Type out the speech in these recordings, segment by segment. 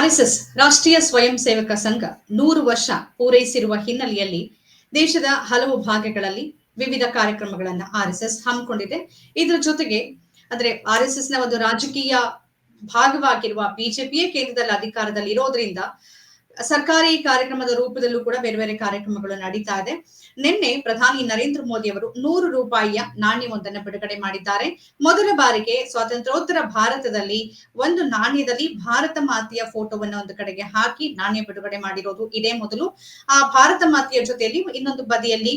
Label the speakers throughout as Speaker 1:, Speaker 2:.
Speaker 1: RSS ರಾಷ್ಟ್ರೀಯ ಸ್ವಯಂ ಸೇವಕ ಸಂಘ ನೂರು ವರ್ಷ ಪೂರೈಸಿರುವ ಹಿನ್ನೆಲೆಯಲ್ಲಿ ದೇಶದ ಹಲವು ಭಾಗಗಳಲ್ಲಿ ವಿವಿಧ ಕಾರ್ಯಕ್ರಮಗಳನ್ನ ಆರ್ಎಸ್ಎಸ್ ಹಮ್ಮಿಕೊಂಡಿದೆ. ಇದರ ಜೊತೆಗೆ ಅಂದ್ರೆ ನ ಒಂದು ರಾಜಕೀಯ ಭಾಗವಾಗಿರುವ ಬಿಜೆಪಿಯೇ ಕೇಂದ್ರದಲ್ಲಿ ಅಧಿಕಾರದಲ್ಲಿ ಇರೋದ್ರಿಂದ ಸರ್ಕಾರಿ ಕಾರ್ಯಕ್ರಮದ ರೂಪದಲ್ಲೂ ಕೂಡ ಬೇರೆ ಬೇರೆ ಕಾರ್ಯಕ್ರಮಗಳು ನಡೀತಾ ಇದೆ. ನಿನ್ನೆ ಪ್ರಧಾನಿ ನರೇಂದ್ರ ಮೋದಿ ಅವರು ನೂರು ರೂಪಾಯಿಯ ನಾಣ್ಯವೊಂದನ್ನು ಬಿಡುಗಡೆ ಮಾಡಿದ್ದಾರೆ. ಮೊದಲ ಬಾರಿಗೆ ಸ್ವಾತಂತ್ರ್ಯೋತ್ತರ ಭಾರತದಲ್ಲಿ ಒಂದು ನಾಣ್ಯದಲ್ಲಿ ಭಾರತ ಮಾತೆಯ ಫೋಟೋವನ್ನು ಒಂದು ಕಡೆಗೆ ಹಾಕಿ ನಾಣ್ಯ ಬಿಡುಗಡೆ ಮಾಡಿರೋದು ಇದೇ ಮೊದಲು. ಆ ಭಾರತ ಮಾತೆಯ ಜೊತೆಯಲ್ಲಿ ಇನ್ನೊಂದು ಬದಿಯಲ್ಲಿ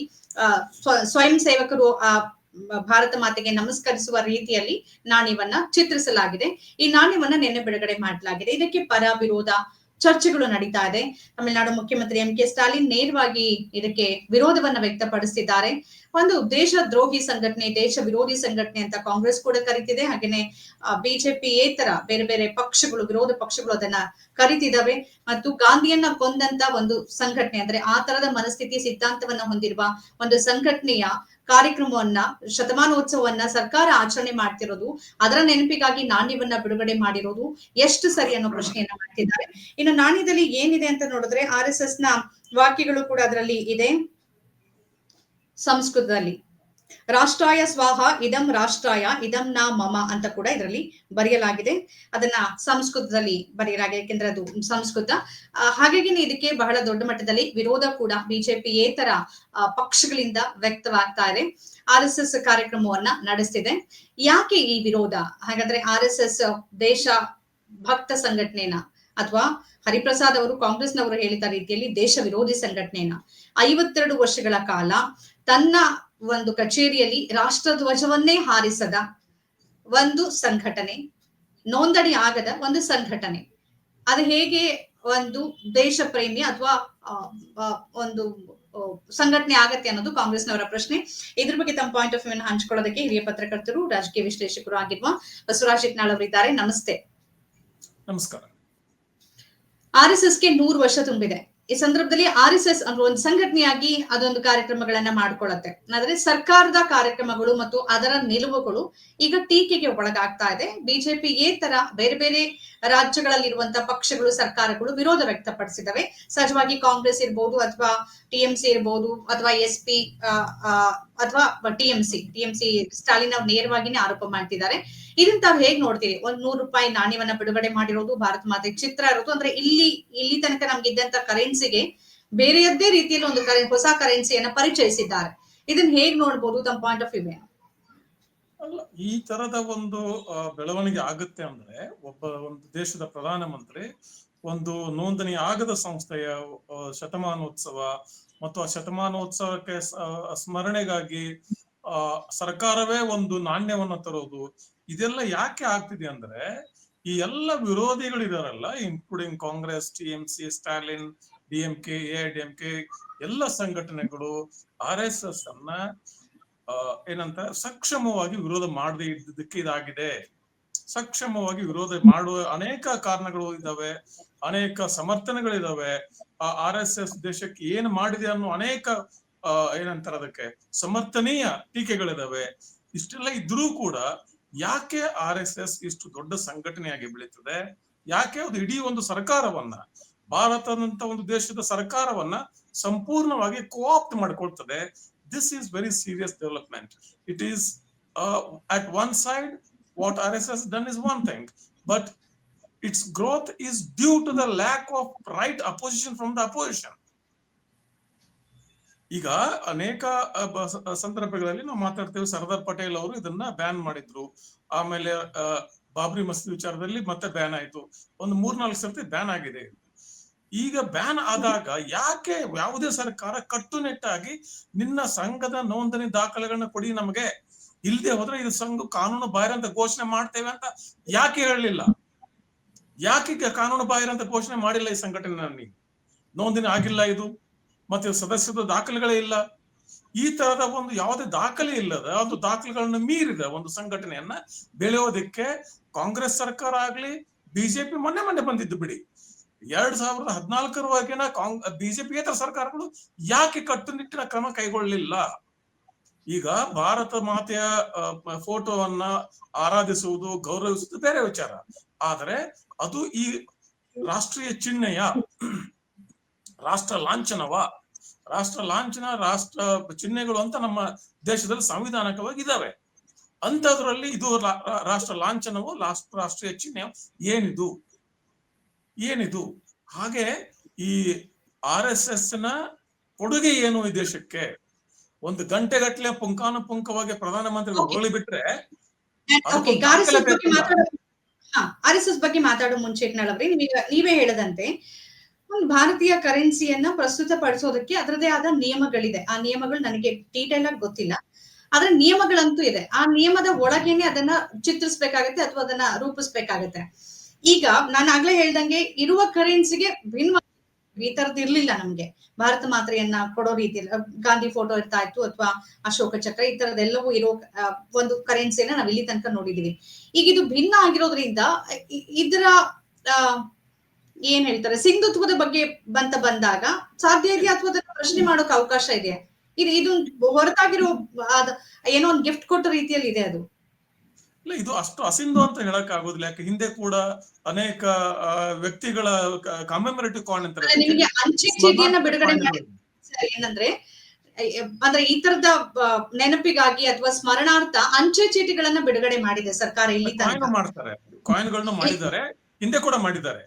Speaker 1: ಸ್ವಯಂ ಸೇವಕರು ಆ, ಭಾರತ ಮಾತೆಗೆ ನಮಸ್ಕರಿಸುವ ರೀತಿಯಲ್ಲಿ ನಾಣ್ಯವನ್ನ ಚಿತ್ರಿಸಲಾಗಿದೆ. ಈ ನಾಣ್ಯವನ್ನ ನಿನ್ನೆ ಬಿಡುಗಡೆ ಮಾಡಲಾಗಿದೆ. ಇದಕ್ಕೆ ಪರ ವಿರೋಧ ಚರ್ಚೆಗಳು ನಡೀತಾ ಇದೆ. ತಮಿಳುನಾಡು ಮುಖ್ಯಮಂತ್ರಿ ಎಂ ಕೆ ಸ್ಟಾಲಿನ್ ನೇರವಾಗಿ ಇದಕ್ಕೆ ವಿರೋಧವನ್ನ ವ್ಯಕ್ತಪಡಿಸಿದ್ದಾರೆ ಒಂದು ದೇಶ ದ್ರೋಹಿ ಸಂಘಟನೆ, ದೇಶ ವಿರೋಧಿ ಸಂಘಟನೆ ಅಂತ ಕಾಂಗ್ರೆಸ್ ಕೂಡ ಕರಿತಿದೆ. ಹಾಗೇನೆ ಬಿಜೆಪಿ ಏತರ ಬೇರೆ ಬೇರೆ ಪಕ್ಷಗಳು, ವಿರೋಧ ಪಕ್ಷಗಳು ಅದನ್ನ ಕರಿತಿದ್ದಾವೆ ಮತ್ತು ಗಾಂಧಿಯನ್ನ ಕೊಂದಂತ ಒಂದು ಸಂಘಟನೆ ಅಂದ್ರೆ ಆ ತರದ ಮನಸ್ಥಿತಿ, ಸಿದ್ಧಾಂತವನ್ನ ಹೊಂದಿರುವ ಒಂದು ಸಂಘಟನೆಯ ಕಾರ್ಯಕ್ರಮವನ್ನ, ಶತಮಾನೋತ್ಸವವನ್ನ ಸರ್ಕಾರ ಆಚರಣೆ ಮಾಡ್ತಿರೋದು. ಅದರ ನೆನಪಿಗಾಗಿ ನಾಣ್ಯವನ್ನ ಬಿಡುಗಡೆ ಮಾಡಿರೋದು. ಎಷ್ಟು ಸರಿ ಅನ್ನೋ ಪ್ರಶ್ನೆಯನ್ನ ಮಾಡ್ತಿದ್ದಾರೆ. ಇನ್ನು ನಾಣ್ಯದಲ್ಲಿ ಏನಿದೆ ಅಂತ ನೋಡಿದ್ರೆ ಆರ್ ಎಸ್ ಎಸ್ನ ವಾಕ್ಯಗಳು ಕೂಡ ಅದರಲ್ಲಿ ಇದೆ. ಸಂಸ್ಕೃತದಲ್ಲಿ. ರಾಷ್ಟ್ರಾಯ ಸ್ವಾಹ, ಇದಂ ರಾಷ್ಟ್ರಾಯ, ಇದಂ ನಾ ಮಮ ಅಂತ ಕೂಡ ಇದರಲ್ಲಿ ಬರೆಯಲಾಗಿದೆ. ಅದನ್ನ ಸಂಸ್ಕೃತದಲ್ಲಿ ಬರೆಯಲಾಗಿದೆ, ಯಾಕೆಂದ್ರೆ ಅದು ಸಂಸ್ಕೃತ. ಹಾಗಾಗಿ ಇದಕ್ಕೆ ಬಹಳ ದೊಡ್ಡ ಮಟ್ಟದಲ್ಲಿ ವಿರೋಧ ಕೂಡ ಬಿಜೆಪಿ ಏತರ ಪಕ್ಷಗಳಿಂದ ವ್ಯಕ್ತವಾಗ್ತಾ ಇದೆ. ಆರ್ ಎಸ್ ಎಸ್ ಕಾರ್ಯಕ್ರಮವನ್ನ ನಡೆಸ್ತಿದೆ. ಯಾಕೆ ಈ ವಿರೋಧ? ಹಾಗಾದ್ರೆ ಆರ್ ಎಸ್ ಎಸ್ ದೇಶ ಭಕ್ತ ಸಂಘಟನೆನ ಅಥವಾ ಹರಿಪ್ರಸಾದ್ ಅವರು ಕಾಂಗ್ರೆಸ್ನವರು ಹೇಳಿದ ರೀತಿಯಲ್ಲಿ ದೇಶ ವಿರೋಧಿ ಸಂಘಟನೆಯನ್ನ ಐವತ್ತೆರಡು ವರ್ಷಗಳ ಕಾಲ ತನ್ನ ಒಂದು ಕಚೇರಿಯಲ್ಲಿ ರಾಷ್ಟ್ರಧ್ವಜವನ್ನೇ ಹಾರಿಸದ ಒಂದು ಸಂಘಟನೆ, ನೋಂದಣಿ ಆಗದ ಒಂದು ಸಂಘಟನೆ. ಅದು ಹೇಗೆ ಒಂದು ದೇಶ ಪ್ರೇಮಿ ಅಥವಾ ಒಂದು ಸಂಘಟನೆ ಆಗತ್ತೆ ಅನ್ನೋದು ಕಾಂಗ್ರೆಸ್ನವರ ಪ್ರಶ್ನೆ. ಇದ್ರ ಬಗ್ಗೆ ತಮ್ಮ ಪಾಯಿಂಟ್ ಆಫ್ ವ್ಯೂ ಹಂಚ್ಕೊಳ್ಳೋದಕ್ಕೆ ಹಿರಿಯ ಪತ್ರಕರ್ತರು, ರಾಜಕೀಯ ವಿಶ್ಲೇಷಕರು ಆಗಿರುವ ಬಸವರಾಜ್ ಇಟ್ನಾಳ್ ಅವರಿದ್ದಾರೆ. ನಮಸ್ತೆ.
Speaker 2: ನಮಸ್ಕಾರ.
Speaker 1: ಆರ್ ಎಸ್ ಎಸ್ಗೆ ನೂರು ವರ್ಷ ತುಂಬಿದೆ. ಈ ಸಂದರ್ಭದಲ್ಲಿ ಆರ್ ಎಸ್ ಎಸ್ ಅಂದ್ರೆ ಒಂದು ಸಂಘಟನೆಯಾಗಿ ಅದೊಂದು ಕಾರ್ಯಕ್ರಮಗಳನ್ನ ಮಾಡ್ಕೊಳ್ಳುತ್ತೆ. ಆದ್ರೆ ಸರ್ಕಾರದ ಕಾರ್ಯಕ್ರಮಗಳು ಮತ್ತು ಅದರ ನಿಲುವುಗಳು ಈಗ ಟೀಕೆಗೆ ಒಳಗಾಗ್ತಾ ಇದೆ. ಬಿಜೆಪಿ ತರ ಬೇರೆ ಬೇರೆ ರಾಜ್ಯಗಳಲ್ಲಿರುವಂತಹ ಪಕ್ಷಗಳು, ಸರ್ಕಾರಗಳು ವಿರೋಧ ವ್ಯಕ್ತಪಡಿಸಿದವೆ. ಸಹಜವಾಗಿ ಕಾಂಗ್ರೆಸ್ ಇರ್ಬೋದು ಅಥವಾ ಟಿಎಂಸಿ ಇರ್ಬೋದು ಅಥವಾ ಎಸ್ ಪಿ ಅಥವಾ ಟಿಎಂಸಿ ಟಿಎಂಸಿ ಸ್ಟಾಲಿನ್ ಅವ್ರು ನೇರವಾಗಿನೇ ಆರೋಪ ಮಾಡ್ತಿದ್ದಾರೆ. ಇದನ್ನ ತಾವ್ ಹೇಗ್ ನೋಡ್ತೀರಿ? ಒಂದ್ ನೂರು ರೂಪಾಯಿ ನಾಣ್ಯವನ್ನ ಬಿಡುಗಡೆ ಮಾಡಿರೋದು ಭಾರತ ಮಾತೆ ಚಿತ್ರ ಇರೋದು, ಅಂದ್ರೆ ಇಲ್ಲಿ ಇಲ್ಲಿ ತನಕ ನಮ್ಗೆ ಇದ್ದಂತ ಕರೆನ್ಸಿಗೆ ಬೇರೆಯದ್ದೇ ರೀತಿಯಲ್ಲಿ ಒಂದು ಹೊಸ ಕರೆನ್ಸಿಯನ್ನ ಪರಿಚಯಿಸಿದ್ದಾರೆ. ಇದನ್ನ ಹೇಗ್ ನೋಡ್ಬೋದು ತಮ್ಮ ಪಾಯಿಂಟ್ ಆಫ್ ವ್ಯೂ
Speaker 2: ಅಲ್ಲ, ಈ ತರದ ಒಂದು ಬೆಳವಣಿಗೆ ಆಗುತ್ತೆ ಅಂದ್ರೆ ಒಬ್ಬ ಒಂದು ದೇಶದ ಪ್ರಧಾನಮಂತ್ರಿ ಒಂದು ನೋಂದಣಿ ಆಗದ ಸಂಸ್ಥೆಯ ಶತಮಾನೋತ್ಸವ ಮತ್ತು ಆ ಶತಮಾನೋತ್ಸವಕ್ಕೆ ಸ್ಮರಣೆಗಾಗಿ ಸರ್ಕಾರವೇ ಒಂದು ನಾಣ್ಯವನ್ನು ತರೋದು ಇದೆಲ್ಲ ಯಾಕೆ ಆಗ್ತಿದೆ ಅಂದ್ರೆ, ಈ ಎಲ್ಲ ವಿರೋಧಿಗಳಿದಾರಲ್ಲ including Congress T M C Stalin D M A D M ಎಲ್ಲ ಸಂಘಟನೆಗಳು ಆರ್ ಎಸ್ ಎಸ್ ಅನ್ನ ಏನಂತ, ಸಕ್ಷಮವಾಗಿ ವಿರೋಧ ಮಾಡದೇ ಇದ್ದಕ್ಕೆ ಇದಾಗಿದೆ. ಸಕ್ಷಮವಾಗಿ ವಿರೋಧ ಮಾಡುವ ಅನೇಕ ಕಾರಣಗಳು ಇದಾವೆ, ಅನೇಕ ಸಮರ್ಥನೆಗಳಿದಾವೆ. ಆ ಆರ್ ಎಸ್ ಎಸ್ ದೇಶಕ್ಕೆ ಏನು ಮಾಡಿದೆ ಅನ್ನೋ ಅನೇಕ ಏನಂತಾರೆ ಅದಕ್ಕೆ, ಸಮರ್ಥನೀಯ ಟೀಕೆಗಳಿದಾವೆ. ಇಷ್ಟೆಲ್ಲ ಇದ್ರೂ ಕೂಡ ಯಾಕೆ ಆರ್ ಎಸ್ ಎಸ್ ಇಷ್ಟು ದೊಡ್ಡ ಸಂಘಟನೆಯಾಗಿ ಬೆಳೀತದೆ? ಯಾಕೆ ಅದು ಇಡೀ ಒಂದು ಸರ್ಕಾರವನ್ನ, ಭಾರತದಂತ ಒಂದು ದೇಶದ ಸರ್ಕಾರವನ್ನ ಸಂಪೂರ್ಣವಾಗಿ ಕೋಆಪ್ಟ್ ಮಾಡ್ಕೊಳ್ತದೆ? This very serious development it is at one side what R S S done is one thing but it's growth is due to the lack of right opposition from the opposition. ಈಗ ಅನೇಕ ಸಂದರ್ಭಗಳಲ್ಲಿ ನಾವು ಮಾತಾಡ್ತೇವೆ. ಸರ್ದಾರ್ ಪಟೇಲ್ ಅವರು ಇದನ್ನ ban ಮಾಡಿದ್ರು. ಆಮೇಲೆ ಬಾಬ್ರಿ ಮಸೀದಿ ವಿಚಾರದಲ್ಲಿ ಮತ್ತೆ ಬ್ಯಾನ್ ಆಯ್ತು. ಒಂದು ಮೂರ್ನಾಲ್ಕು ಸರ್ತಿ ಬ್ಯಾನ್ ಆಗಿದೆ. ಈಗ ಬ್ಯಾನ್ ಆದಾಗ ಯಾಕೆ ಯಾವುದೇ ಸರ್ಕಾರ ಕಟ್ಟುನಿಟ್ಟಾಗಿ ನಿನ್ನ ಸಂಘದ ನೋಂದಣಿ ದಾಖಲೆಗಳನ್ನ ಕೊಡಿ ನಮಗೆ. ಇಲ್ಲದೆ ಹೋದ್ರೆ ಇದು ಸಂಘ ಕಾನೂನು ಬಾಹಿರ ಅಂತ ಘೋಷಣೆ ಮಾಡ್ತೇವೆ ಅಂತ ಯಾಕೆ ಹೇಳಲಿಲ್ಲ? ಯಾಕೆ ಕಾನೂನು ಬಾಹಿರ ಅಂತ ಘೋಷಣೆ ಮಾಡಿಲ್ಲ ಈ ಸಂಘಟನೆ ನೋಂದಣಿ ಆಗಿಲ್ಲ ಇದು. ಮತ್ತೆ ಸದಸ್ಯದ ದಾಖಲೆಗಳೇ ಇಲ್ಲ. ಈ ತರದ ಒಂದು ಯಾವುದೇ ದಾಖಲೆ ಇಲ್ಲದ ಒಂದು ದಾಖಲೆಗಳನ್ನು ಮೀರಿದ ಒಂದು ಸಂಘಟನೆಯನ್ನ ಬೆಳೆಯೋದಕ್ಕೆ ಕಾಂಗ್ರೆಸ್ ಸರ್ಕಾರ ಆಗ್ಲಿ, ಬಿಜೆಪಿ ಮೊನ್ನೆ ಮೊನ್ನೆ ಬಂದಿದ್ದು ಬಿಡಿ. ಎರಡ್ ಸಾವಿರದ ಹದಿನಾಲ್ಕರವರೆಗಿನ ಕಾಂಗ್ ಇತರ ಸರ್ಕಾರಗಳು ಯಾಕೆ ಕಟ್ಟುನಿಟ್ಟಿನ ಕ್ರಮ ಕೈಗೊಳ್ಳಲಿಲ್ಲ? ಈಗ ಭಾರತ ಮಾತೆಯ ಫೋಟೋವನ್ನ ಆರಾಧಿಸುವುದು, ಗೌರವಿಸುವುದು ಬೇರೆ ವಿಚಾರ. ಆದರೆ ಅದು ಈ ರಾಷ್ಟ್ರೀಯ ಚಿಹ್ನೆಯ ರಾಷ್ಟ್ರ ಲಾಂಛನವ? ರಾಷ್ಟ್ರ ಲಾಂಛನ ರಾಷ್ಟ್ರ ಚಿಹ್ನೆಗಳು ಅಂತ ನಮ್ಮ ದೇಶದಲ್ಲಿ ಸಂವಿಧಾನಕವಾಗಿ ಇದಾವೆ ಅಂತದ್ರಲ್ಲಿ ಇದು ರಾಷ್ಟ್ರ ಲಾಂಛನವು ರಾಷ್ಟ್ರ ರಾಷ್ಟ್ರೀಯ ಚಿಹ್ನೆ ಏನಿದು? ಏನಿದು? ಹಾಗೆ ಈ ಆರ್ ಎಸ್ ಎಸ್ನ ಕೊಡುಗೆ ಏನು ಈ ದೇಶಕ್ಕೆ? ಒಂದು ಗಂಟೆಗಟ್ಟಲೆ ಪುಂಕಾನುಪುಂಕವಾಗಿ ಪ್ರಧಾನಮಂತ್ರಿಗಳು
Speaker 1: ಮಂತ್ರಿ
Speaker 2: ಹೊಗಳಿ ಬಿಟ್ರೆ
Speaker 1: ಆರ್ ಎಸ್ ಎಸ್ ಬಗ್ಗೆ ಮಾತಾಡೋ ಮುಂಚೆ ನೀವೇ ಹೇಳದಂತೆ. ಒಂದು ಭಾರತೀಯ ಕರೆನ್ಸಿಯನ್ನ ಪ್ರಸ್ತುತ ಪಡಿಸೋದಕ್ಕೆ ಅದರದೇ ಆದ ನಿಯಮಗಳಿದೆ. ಆ ನಿಯಮಗಳು ನನಗೆ ಡೀಟೇಲ್ ಆಗಿ ಗೊತ್ತಿಲ್ಲ. ಆದ್ರೆ ನಿಯಮಗಳಂತೂ ಇದೆ. ಆ ನಿಯಮದ ಒಳಗೇನೆ ಅದನ್ನ ಚಿತ್ರಿಸ್ಬೇಕಾಗತ್ತೆ ಅಥವಾ ಅದನ್ನ ರೂಪಿಸ್ಬೇಕಾಗತ್ತೆ. ಈಗ ನಾನು ಆಗ್ಲೇ ಹೇಳ್ದಂಗೆ ಇರುವ ಕರೆನ್ಸಿಗೆ ಭಿನ್ನ ಈ ತರದ್ ಇರ್ಲಿಲ್ಲ ನಮ್ಗೆ. ಭಾರತ ಮಾತ್ರೆಯನ್ನ ಕೊಡೋ ರೀತಿ ಗಾಂಧಿ ಫೋಟೋ ಇರ್ತಾ ಇತ್ತು ಅಥವಾ ಅಶೋಕ ಚಕ್ರ, ಈ ತರದೆಲ್ಲವೂ ಇರೋ ಒಂದು ಕರೆನ್ಸಿನ ನಾವ್ ಇಲ್ಲಿ ತನಕ ನೋಡಿದೀವಿ. ಈಗ ಇದು ಭಿನ್ನ ಆಗಿರೋದ್ರಿಂದ ಇದರ ಏನ್ ಹೇಳ್ತಾರೆ? ಸಿಂಧುತ್ವದ ಬಗ್ಗೆ ಬಂತ ಬಂದಾಗ ಸಾಧ್ಯ ಇದೆ ಅಥವಾ ಅದನ್ನ ಪ್ರಶ್ನೆ ಮಾಡೋಕೆ ಅವಕಾಶ ಇದೆ ಇದು ಇದು ಹೊರತಾಗಿರೋ ಅದ ಏನೋ ಒಂದು ಗಿಫ್ಟ್ ಕೊಟ್ಟ ರೀತಿಯಲ್ಲಿ ಇದೆ ಅದು.
Speaker 2: ಇಲ್ಲ ಇದು ಅಷ್ಟು ಅಸಿಂಧು ಅಂತ ಹೇಳಕ್ ಆಗೋದಿಲ್ಲ. ಯಾಕೆ ಹಿಂದೆ ಕೂಡ ಅನೇಕ ವ್ಯಕ್ತಿಗಳ ಕಾಮೆಮರೇಟಿವ್ ಕಾಯಿನ್
Speaker 1: ಅಂತ ನಿಮಗೆ ಅಂಚೆ ಚೀಟಿಯನ್ನ ಬಿಡುಗಡೆ ಮಾಡಿ. ಏನಂದ್ರೆ ಅಂದ್ರೆ ಈ ತರದ ನೆನಪಿಗಾಗಿ ಅಥವಾ ಸ್ಮರಣಾರ್ಥ ಅಂಚೆ ಚೀಟಿಗಳನ್ನ ಬಿಡುಗಡೆ ಮಾಡಿದೆ ಸರ್ಕಾರ ಇಲ್ಲಿ
Speaker 2: ಕಾಯಿನ್
Speaker 1: ತನಕ.
Speaker 2: ಮಾಡ್ತಾರೆ. ಕಾಯಿನ್ಗಳನ್ನ ಮಾಡಿದ್ದಾರೆ. ಹಿಂದೆ ಕೂಡ ಮಾಡಿದ್ದಾರೆ.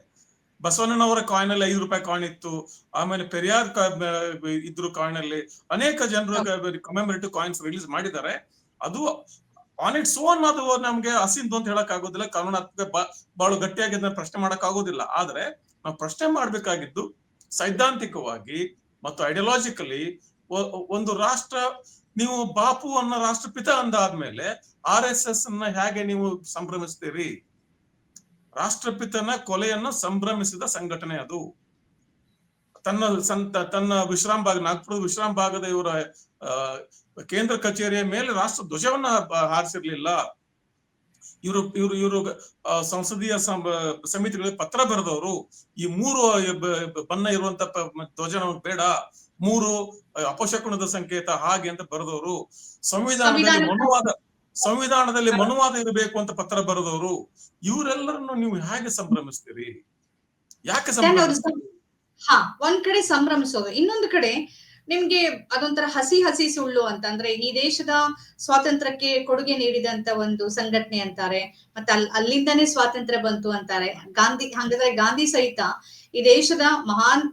Speaker 2: ಬಸವಣ್ಣನವರ ಕಾಯಿನ್ ಅಲ್ಲಿ ಐದು ರೂಪಾಯಿ ಕಾಯಿನ್ ಇತ್ತು. ಆಮೇಲೆ ಪೆರಿಯಾರ್ ಇದ್ರು ಕಾಯಿನ್ ಅಲ್ಲಿ ಅನೇಕ ಜನರು ಕಮೆಮರೇಟಿವ್ ಕಾಯಿನ್ಸ್ ರಿಲೀಸ್ ಮಾಡಿದ್ದಾರೆ. ಅದು ಆನ್ ಇಟ್ಸ್ ಓನ್ ಅದು ನಮ್ಗೆ ಅಸಿಂಧು ಅಂತ ಹೇಳಕ್ ಆಗೋದಿಲ್ಲ. ಕಾನೂನಾತ್ಮಕ ಬ- ಬಹಳ ಗಟ್ಟಿಯಾಗಿ ಅದನ್ನ ಪ್ರಶ್ನೆ ಮಾಡಕ್ ಆಗೋದಿಲ್ಲ. ಆದ್ರೆ ನಾವು ಪ್ರಶ್ನೆ ಮಾಡ್ಬೇಕಾಗಿದ್ದು ಸೈದ್ಧಾಂತಿಕವಾಗಿ ಮತ್ತು ಐಡಿಯಾಲಜಿಕಲಿ ಒಂದು ರಾಷ್ಟ್ರ ನೀವು ಬಾಪು ಅನ್ನೋ ರಾಷ್ಟ್ರಪಿತ ಅಂದಾದ್ಮೇಲೆ ಆರ್ ಎಸ್ ಎಸ್ ಅನ್ನ ಹೇಗೆ ನೀವು ಸಂಭ್ರಮಿಸ್ತೀರಿ? ರಾಷ್ಟ್ರಪಿತನ ಕೊಲೆಯನ್ನು ಸಂಭ್ರಮಿಸಿದ ಸಂಘಟನೆ ಅದು. ತನ್ನ ಸಂತ ತನ್ನ ವಿಶ್ರಾಮ್ ಭಾಗ ನಾಗ್ಪುರದ ವಿಶ್ರಾಮ್ ಭಾಗದ ಇವರ ಕೇಂದ್ರ ಕಚೇರಿಯ ಮೇಲೆ ರಾಷ್ಟ್ರ ಧ್ವಜವನ್ನ ಹಾರಿಸಿರ್ಲಿಲ್ಲ. ಇವರು ಇವರು ಇವರು ಸಂಸದೀಯ ಸಮಿತಿಗಳಿಗೆ ಪತ್ರ ಬರೆದವರು ಈ ಮೂರು ಬಣ್ಣ ಇರುವಂತ ಧ್ವಜ ನಮಗೆ ಬೇಡ ಮೂರು ಅಪಶಕುಣದ ಸಂಕೇತ ಹಾಗೆ ಅಂತ ಬರೆದವರು. ಸಂವಿಧಾನದಲ್ಲಿ
Speaker 1: ಸಂವಿಧಾನ-
Speaker 2: ಮನುವಾದ ಸಂವಿಧಾನದಲ್ಲಿ ಮನುವಾದ ಇರಬೇಕು ಅಂತ ಪತ್ರ ಬರೆದವರು ಇವರೆಲ್ಲರನ್ನು ನೀವು ಹೇಗೆ ಸಂಭ್ರಮಿಸ್ತೀರಿ? ಯಾಕೆ
Speaker 1: ಹ ಒಂದ್ ಕಡೆ ಸಂಭ್ರಮಿಸೋದು ಇನ್ನೊಂದು ಕಡೆ ನಿಮ್ಗೆ ಅದೊಂಥರ ಹಸಿ ಹಸಿ ಸುಳ್ಳು ಅಂತ ಅಂದ್ರೆ ಈ ದೇಶದ ಸ್ವಾತಂತ್ರ್ಯಕ್ಕೆ ಕೊಡುಗೆ ನೀಡಿದಂತ ಒಂದು ಸಂಘಟನೆ ಅಂತಾರೆ ಮತ್ತೆ ಅಲ್ ಅಲ್ಲಿಂದಾನೇ ಸ್ವಾತಂತ್ರ್ಯ ಬಂತು ಅಂತಾರೆ. ಗಾಂಧಿ ಹಂಗಂದ್ರೆ ಗಾಂಧಿ ಸಹಿತ ಈ ದೇಶದ ಮಹಾನ್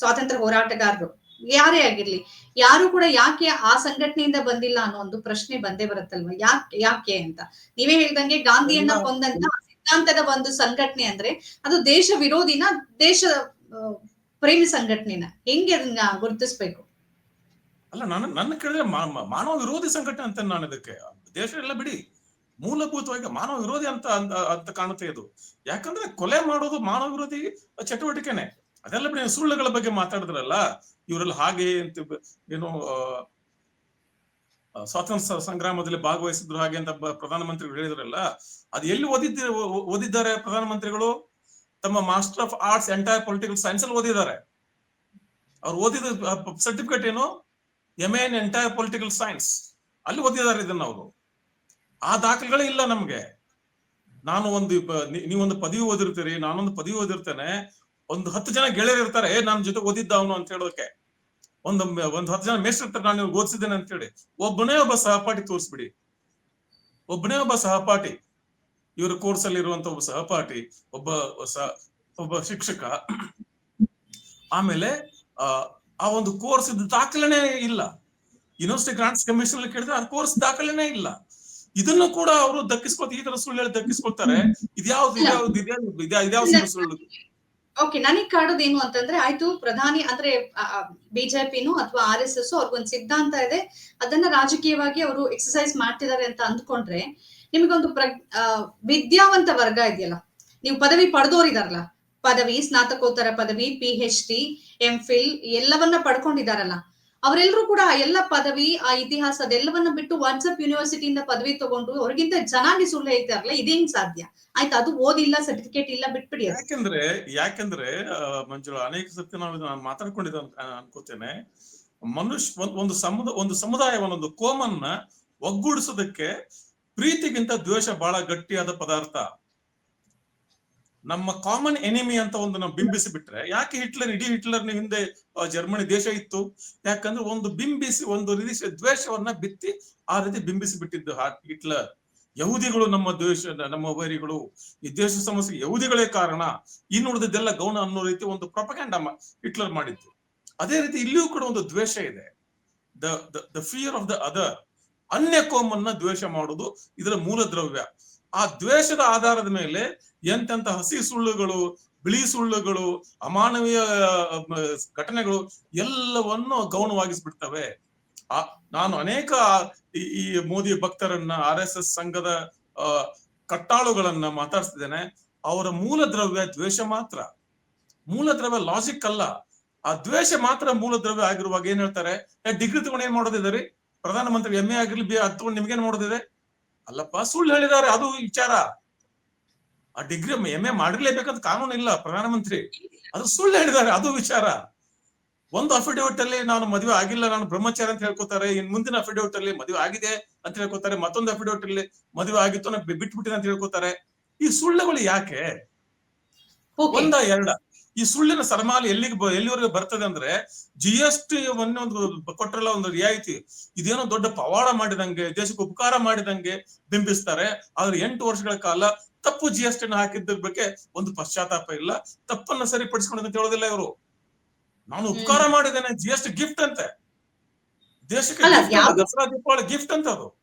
Speaker 1: ಸ್ವಾತಂತ್ರ್ಯ ಹೋರಾಟಗಾರರು. ಯಾರೇ ಆಗಿರ್ಲಿ ಯಾರು ಕೂಡ ಯಾಕೆ ಆ ಸಂಘಟನೆಯಿಂದ ಬಂದಿಲ್ಲ ಅನ್ನೋ ಒಂದು ಪ್ರಶ್ನೆ ಬಂದೇ ಬರುತ್ತಲ್ವಾ? ಯಾಕೆ ಯಾಕೆ ಅಂತ? ನೀವೇ ಹೇಳ್ದಂಗೆ ಗಾಂಧಿಯನ್ನ ಕೊಂದಂತ ಸಿದ್ಧಾಂತದ ಒಂದು ಸಂಘಟನೆ ಅಂದ್ರೆ ಅದು ದೇಶ ವಿರೋಧಿನ ದೇಶ ಪ್ರೇಮಿ ಸಂಘಟನೆನ. ಹೆಂಗೆ ಅದನ್ನ ಗುರುತಿಸ್ಬೇಕು?
Speaker 2: ಅಲ್ಲ ನಾನು ನನ್ನ ಕೇಳಿದ್ರೆ ಮಾನವ ವಿರೋಧಿ ಸಂಘಟನೆ ಅಂತ ನಾನು ಇದಕ್ಕೆ ದೇಶ ಎಲ್ಲ ಬಿಡಿ. ಮೂಲಭೂತವಾಗಿ ಮಾನವ ವಿರೋಧಿ ಅಂತ ಅಂತ ಅಂತ ಕಾಣುತ್ತೆ ಇದು. ಯಾಕಂದ್ರೆ ಕೊಲೆ ಮಾಡೋದು ಮಾನವ ವಿರೋಧಿ ಚಟುವಟಿಕೆನೆ. ಅದೆಲ್ಲ ಬಿಡಿ, ಸುಳ್ಳುಗಳ ಬಗ್ಗೆ ಮಾತಾಡಿದ್ರಲ್ಲ, ಇವರಲ್ಲಿ ಹಾಗೆ ಅಂತ ಏನು ಸ್ವಾತಂತ್ರ್ಯ ಸಂಗ್ರಾಮದಲ್ಲಿ ಭಾಗವಹಿಸಿದ್ರು ಹಾಗೆ ಅಂತ ಪ್ರಧಾನಮಂತ್ರಿಗಳು ಹೇಳಿದ್ರಲ್ಲ, ಅದು ಎಲ್ಲಿ ಓದಿದ್ದ ಓದಿದ್ದಾರೆ ಪ್ರಧಾನಮಂತ್ರಿಗಳು? ತಮ್ಮ master of arts entire political science ಅಲ್ಲಿ ಓದಿದ್ದಾರೆ. ಅವ್ರು ಓದಿದ ಸರ್ಟಿಫಿಕೇಟ್ ಏನು? M N entire political science ಅಲ್ಲಿ ಓದಿದ್ದಾರೆ ಇದನ್ನ ಅವರು. ಆ ದಾಖಲೆಗಳೇ ಇಲ್ಲ ನಮ್ಗೆ. ನಾನು ಒಂದು ನೀವೊಂದು ಪದವಿ ಓದಿರ್ತೀರಿ, ನಾನೊಂದು ಪದವಿ ಓದಿರ್ತೇನೆ ಒಂದು ಹತ್ತು ಜನ ಗೆಳೆಯರು ಇರ್ತಾರೆ ಏ ನನ್ನ ಜೊತೆ ಓದಿದ್ದ ಅವನು ಅಂತ ಹೇಳೋಕೆ ಒಂದು ಒಂದು ಹತ್ತು ಜನ ಮೇಷ್ಟ್ರು ಇರ್ತಾರೆ ನಾನು ಓದಿಸಿದ್ದೇನೆ ಅಂತ ಹೇಳಿ ಒಬ್ಬನೇ ಒಬ್ಬ ಸಹಪಾಠಿ ತೋರಿಸ್ಬಿಡಿ. ಒಬ್ಬನೇ ಒಬ್ಬ ಸಹಪಾಠಿ ಇವರ ಕೋರ್ಸ್ ಅಲ್ಲಿ ಇರುವಂತ ಒಬ್ಬ ಸಹಪಾಠಿ ಒಬ್ಬ ಒಬ್ಬ ಶಿಕ್ಷಕ. ಆಮೇಲೆ ಆ, ಒಂದು ಕೋರ್ಸ್ ದಾಖಲೆನೇ ಇಲ್ಲ. ಯೂನಿವರ್ಸಿಟಿ ಗ್ರಾಂಟ್ಸ್ ಕಮಿಷನ್ ಅಲ್ಲಿ ಕೇಳಿದ್ರೆ ಆ ಕೋರ್ಸ್ ದಾಖಲೆನೇ ಇಲ್ಲ. ಇದನ್ನು ಕೂಡ ಅವರು ದಕ್ಕಿಸ್ಕೊತ ಈ ತರ ಸುಳ್ಳು ಹೇಳಿ ದಕ್ಕಿಸ್ಕೊಳ್ತಾರೆ. ಇದ್ಯಾವ್ದು ಇದ್ಯಾವ್ದು ಇದ್ಯಾವ್ದು ಇದ್ಯಾ- ಇದ್ಯಾವ್ದು ಸುಳ್ಳು?
Speaker 1: ಓಕೆ ನನಗ್ ಕಾಡೋದೇನು ಅಂತಂದ್ರೆ, ಆಯ್ತು, ಪ್ರಧಾನಿ ಅಂದ್ರೆ ಬಿಜೆಪಿನು ಅಥವಾ ಆರ್ ಎಸ್ ಎಸ್ ಅವ್ರಿಗೊಂದು ಸಿದ್ಧಾಂತ ಇದೆ. ಅದನ್ನ ರಾಜಕೀಯವಾಗಿ ಅವರು ಎಕ್ಸಸೈಸ್ ಮಾಡ್ತಿದ್ದಾರೆ ಅಂತ ಅಂದ್ಕೊಂಡ್ರೆ, ನಿಮಗೊಂದು ಪ್ರ ವಿದ್ಯಾವಂತ ವರ್ಗ ಇದೆಯಲ್ಲ, ನೀವು ಪದವಿ ಪಡೆದೋರಿದಾರಲ್ಲ ಪದವಿ ಸ್ನಾತಕೋತ್ತರ ಪದವಿ P H D M Phil ಎಲ್ಲವನ್ನ ಪಡ್ಕೊಂಡಿದಾರಲ್ಲ ಅವರೆಲ್ಲರೂ ಕೂಡ ಆ ಎಲ್ಲ ಪದವಿ, ಆ ಇತಿಹಾಸ ಅದೆಲ್ಲವನ್ನ ಬಿಟ್ಟು ವಾಟ್ಸಪ್ ಯೂನಿವರ್ಸಿಟಿಯಿಂದ ಪದವಿ ತಗೊಂಡು ಅವ್ರಿಗಿಂತ ಚೆನ್ನಾಗಿ ಸುಳ್ಳು ಹೇಳ್ತಾರಲ್ಲ ಇದೇನ್ ಸಾಧ್ಯ? ಆಯ್ತಾ? ಅದು ಓದಿಲ್ಲ ಸರ್ಟಿಫಿಕೇಟ್ ಇಲ್ಲ, ಬಿಟ್ಬಿಡಿ
Speaker 2: ಯಾಕಂದ್ರೆ ಯಾಕಂದ್ರೆ ಮಂಜುಳ, ಅನೇಕ ಸತಿ ನಾವು ಇದನ್ನ ಮಾತಾಡ್ಕೊಂಡಿದ್ದ ಅನ್ಕೋತೇನೆ. ಮನುಷ್ಯ, ಒಂದ್- ಒಂದು ಸಮುದಾಯ ಒಂದು ಸಮುದಾಯವನ್ನ, ಒಂದು ಕೋಮನ್ನ ಒಗ್ಗೂಡಿಸೋದಕ್ಕೆ ಪ್ರೀತಿಗಿಂತ ದ್ವೇಷ ಬಹಳ ಗಟ್ಟಿಯಾದ ಪದಾರ್ಥ. ನಮ್ಮ ಕಾಮನ್ ಎನಿಮಿ ಅಂತ ಒಂದು ನಾವು ಬಿಂಬಿಸಿ ಬಿಟ್ರೆ ಯಾಕೆ ಹಿಟ್ಲರ್, ಇಡೀ ಹಿಟ್ಲರ್ ಹಿಂದೆ ಜರ್ಮನಿ ದೇಶ ಇತ್ತು? ಯಾಕಂದ್ರೆ ಒಂದು ಬಿಂಬಿಸಿ, ಒಂದು ರೀತಿ ದ್ವೇಷವನ್ನ ಬಿತ್ತಿ, ಆ ರೀತಿ ಬಿಂಬಿಸಿ ಬಿಟ್ಟಿದ್ದು ಹಿಟ್ಲರ್. ಯಹೂದಿಗಳು ನಮ್ಮ ದ್ವೇಷ, ನಮ್ಮ ವೈರಿಗಳು. ಈ ದೇಶ ಸಮಸ್ಯೆ ಯಹೂದಿಗಳೇ ಕಾರಣ. ಇನ್ನು ಗೌನ ಗೌಣ ಅನ್ನೋ ರೀತಿ ಒಂದು ಪ್ರೊಪಗ್ಯಾಂಡ ಹಿಟ್ಲರ್ ಮಾಡಿದ್ದು. ಅದೇ ರೀತಿ ಇಲ್ಲಿಯೂ ಕೂಡ ಒಂದು ದ್ವೇಷ ಇದೆ. The the fear of the other ಅನ್ಯ ಕೋಮನ್ನ ದ್ವೇಷ ಮಾಡುವುದು ಇದರ ಮೂಲ ದ್ರವ್ಯ. ಆ ದ್ವೇಷದ ಆಧಾರದ ಮೇಲೆ ಎಂತೆಂತ ಹಸಿ ಸುಳ್ಳುಗಳು, ಬಿಳಿ ಸುಳ್ಳುಗಳು, ಅಮಾನವೀಯ ಘಟನೆಗಳು ಎಲ್ಲವನ್ನು ಗೌಣವಾಗಿಸ್ಬಿಡ್ತವೆ. ಆ, ನಾನು ಅನೇಕ ಈ- ಮೋದಿ ಭಕ್ತರನ್ನ, ಆರ್ ಎಸ್ ಎಸ್ ಸಂಘದ ಕಟ್ಟಾಳುಗಳನ್ನ ಮಾತಾಡ್ಸ್ತಿದ್ದೇನೆ. ಅವರ ಮೂಲ ದ್ರವ್ಯ ದ್ವೇಷ ಮಾತ್ರ. ಮೂಲ ದ್ರವ್ಯ ಲಾಜಿಕ್ ಅಲ್ಲ. ಆ ದ್ವೇಷ ಮಾತ್ರ ಮೂಲ ದ್ರವ್ಯ ಆಗಿರುವಾಗ ಏನ್ ಹೇಳ್ತಾರೆ? ಡಿಗ್ರಿ ತಗೊಂಡು ಏನ್ ಮಾಡೋದಿದೆ ಪ್ರಧಾನಮಂತ್ರಿ ಎಂ ಎ ಆಗಿರ್ಲಿ, ಬಿ ತಗೊಂಡು ನಿಮ್ಗೇನ್ ಮಾಡೋದಿದೆ? ಅಲ್ಲಪ್ಪ ಸುಳ್ಳು ಹೇಳಿದ್ದಾರೆ ಅದು ವಿಚಾರ. ಆ ಡಿಗ್ರಿ ಎಂ ಎ ಮಾಡಿರ್ಲೇಬೇಕಂತ ಕಾನೂನು ಇಲ್ಲ ಪ್ರಧಾನಮಂತ್ರಿ ಅದು ಸುಳ್ಳು ಹೇಳಿದ್ದಾರೆ ಅದು ವಿಚಾರ. ಒಂದು ಅಫಿಡೇವಿಟ್ ಅಲ್ಲಿ ನಾನು ಮದುವೆ ಆಗಿಲ್ಲ ನಾನು ಬ್ರಹ್ಮಚಾರ ಅಂತ ಹೇಳ್ಕೊತಾರೆ ಇನ್ ಮುಂದಿನ ಅಫಿಡೇವಿಟ್ ಅಲ್ಲಿ ಮದುವೆ ಆಗಿದೆ ಅಂತ ಹೇಳ್ಕೊತಾರೆ ಮತ್ತೊಂದು ಅಫಿಡೇವಿಟ್ ಅಲ್ಲಿ ಮದುವೆ ಆಗಿತ್ತು ಬಿಟ್ಬಿಟ್ಟಿದೆ ಅಂತ ಹೇಳ್ಕೊತಾರೆ. ಈ ಸುಳ್ಳುಗಳು ಯಾಕೆ? ಒಂದ ಎರಡ. ಈ ಸುಳ್ಳಿನ ಸರಮಾಲೆ ಎಲ್ಲಿಗೆ ಎಲ್ಲಿವರೆಗೆ ಬರ್ತದೆ ಅಂದ್ರೆ ಜಿ ಎಸ್ ಟಿ ಒಂದು ಕೊಟ್ರಲ್ಲ ಒಂದು ರಿಯಾಯಿತಿ. ಇದೇನೋ ದೊಡ್ಡ ಪವಾಡ ಮಾಡಿದಂಗೆ ದೇಶಕ್ಕೆ ಉಪಕಾರ ಮಾಡಿದಂಗೆ ಬಿಂಬಿಸ್ತಾರೆ. ಆದ್ರೆ ಎಂಟು ವರ್ಷಗಳ ಕಾಲ ತಪ್ಪು ಜಿ ಎಸ್ ಟಿ ಬಗ್ಗೆ ಒಂದು ಪಶ್ಚಾತ್ತಾಪ ಇಲ್ಲ. ತಪ್ಪನ್ನ ಸರಿಪಡಿಸ್ಕೊಂಡು ಅಂತ ಹೇಳೋದಿಲ್ಲ ಇವರು. ನಾನು ಉಪಕಾರ ಮಾಡಿದ್ದೇನೆ ಜಿ ಎಸ್ ಟಿ ಗಿಫ್ಟ್ ಅಂತೆ. ದೇಶಕ್ಕೆ ದಸರಾ ದೀಪಾವಳಿ ಗಿಫ್ಟ್ ಅಂತ ಅದು.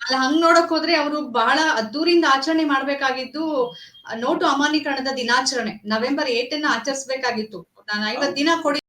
Speaker 1: ಅಲ್ಲ ಹಂಗ್ ನೋಡಕ್ ಹೋದ್ರೆ ಅವರು ಬಹಳ ಅದ್ದೂರಿಂದ ಆಚರಣೆ ಮಾಡ್ಬೇಕಾಗಿದ್ದು ನೋಟು ಅಮಾನ್ಯೀಕರಣದ ದಿನಾಚರಣೆ. ನವೆಂಬರ್ ಏಟ್ ಅನ್ನ ಆಚರಿಸಬೇಕಾಗಿತ್ತು. ನಾನು ಐವತ್ ದಿನ ಕೊಡಿ